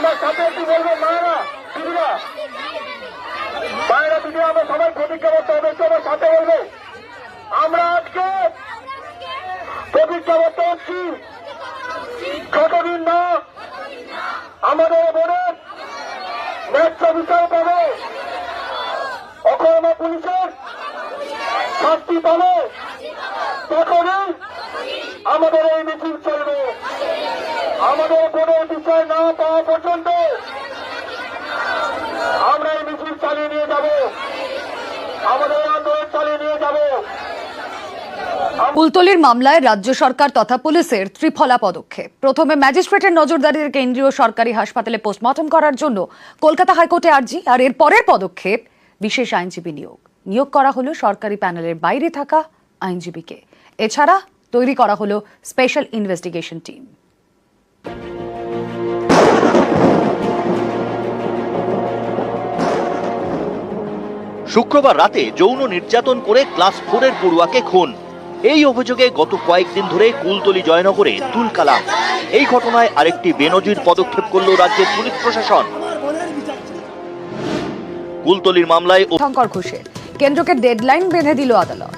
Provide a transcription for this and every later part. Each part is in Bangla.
আমার সাথে একটু বলব মায়েরা? দিদিরা? মায়েরা, দিদি, আমরা সবাই প্রতিজ্ঞাবদ্ধ হবে, একটু আমার সাথে বলব? আমরা আজকে প্রতিজ্ঞাবদ্ধ হচ্ছি। যতদিন না আমাদের বোনের ন্যায্য বিচার পাবে। অকর্মা পুলিশের শাস্তি পাবে। তখনই আমাদের এই মিছিল চলবে। আমাদের কোনো বিষয় না পাওয়া পর্যন্ত আমরা এই মিছিল চালিয়ে নিয়ে যাব। আমাদের আন্দোলন চালিয়ে নিয়ে যাব। কুলতলির মামলায় রাজ্য সরকার তথা পুলিশের ত্রিফলা পদক্ষেপ। প্রথমে ম্যাজিস্ট্রেটের নজরদারির কেন্দ্রীয় সরকারি হাসপাতালে পোস্টমর্টম করার জন্য কলকাতা হাইকোর্টে আর্জি, আর এর পরের পদক্ষেপ বিশেষ আইনজীবী নিয়োগ। নিয়োগ করা হলো সরকারি প্যানেলের বাইরে থাকা আইনজীবীকে। এছাড়া তৈরি করা হলো স্পেশাল ইনভেস্টিগেশন টিম। শুক্রবার রাতে যৌন নির্যাতন করে ক্লাস ফোরের পড়ুয়াকে খুন। এই অভিযোগে গত কয়েকদিন ধরে কুলতলি জয়নগরে তুলকালাম। এই ঘটনায় আরেকটি বেনজির পদক্ষেপ করল রাজ্যের পুলিশ প্রশাসন। কুলতলির মামলায় শঙ্কর ঘোষের। কেন্দ্রকে ডেডলাইন বেঁধে দিল আদালত।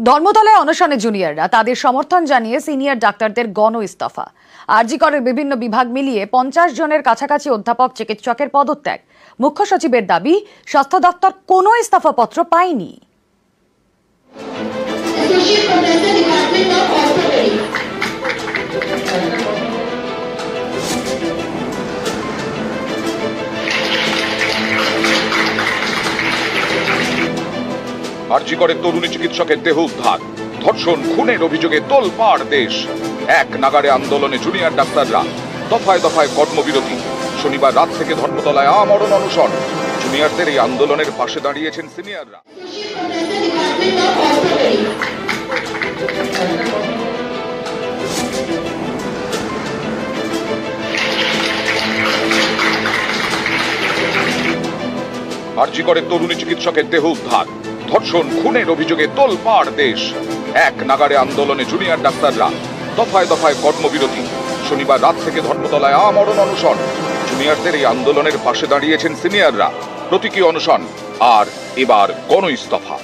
ধর্মতলায় অনশনে জুনিয়ররা তাদের সমর্থন জানিয়ে সিনিয়র ডাক্তারদের গণ ইস্তফা আরজিকরের বিভিন্ন বিভাগ মিলিয়ে পঞ্চাশ জনের কাছাকাছি অধ্যাপক, চিকিৎসকের পদত্যাগ। মুখ্য সচিবের দাবি, স্বাস্থ্য দপ্তর কোনো ইস্তফাপত্র পায়নি। আরজি করে তরুণী চিকিৎসকের দেহ উদ্ধার। ধর্ষণ, খুনের অভিযোগে তোলপাড় দেশ। এক নাগারে আন্দোলনে জুনিয়র ডাক্তাররা দফায় দফায় কর্মবিরতি। শনিবার রাত থেকে ধর্মতলায় আমরণ অনশন। জুনিয়রদের এই আন্দোলনের পাশে দাঁড়িয়েছেন সিনিয়ররা. আরজি করে তরুণী চিকিৎসকের দেহ উদ্ধার। ধর্ষণ, খুনের অভিযোগে তোলপাড় দেশ। এক নাগারে আন্দোলনে জুনিয়র ডাক্তাররা দফায় দফায় কর্মবিরতি। শনিবার রাত থেকে ধর্মতলায় আমরণ অনশন। জুনিয়রদের এই আন্দোলনের পাশে দাঁড়িয়েছেন সিনিয়ররা। প্রতীকী অনশন, আর এবার গণ ইস্তফা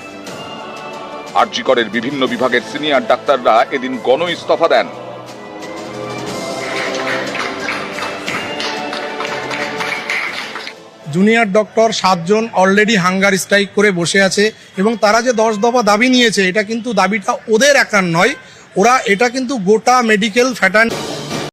আরজি করের বিভিন্ন বিভাগের সিনিয়র ডাক্তাররা এদিন গণ ইস্তফা দেন। জুনিয়র ডক্টর সাতজন অলরেডি হাঙ্গার স্ট্রাইক করে বসে আছে এবং তারা যে দশ দফা দাবি নিয়েছে, এটা কিন্তু দাবিটা ওদের একার নয়। ওরা, এটা কিন্তু গোটা মেডিকেল ফ্যাটার্ন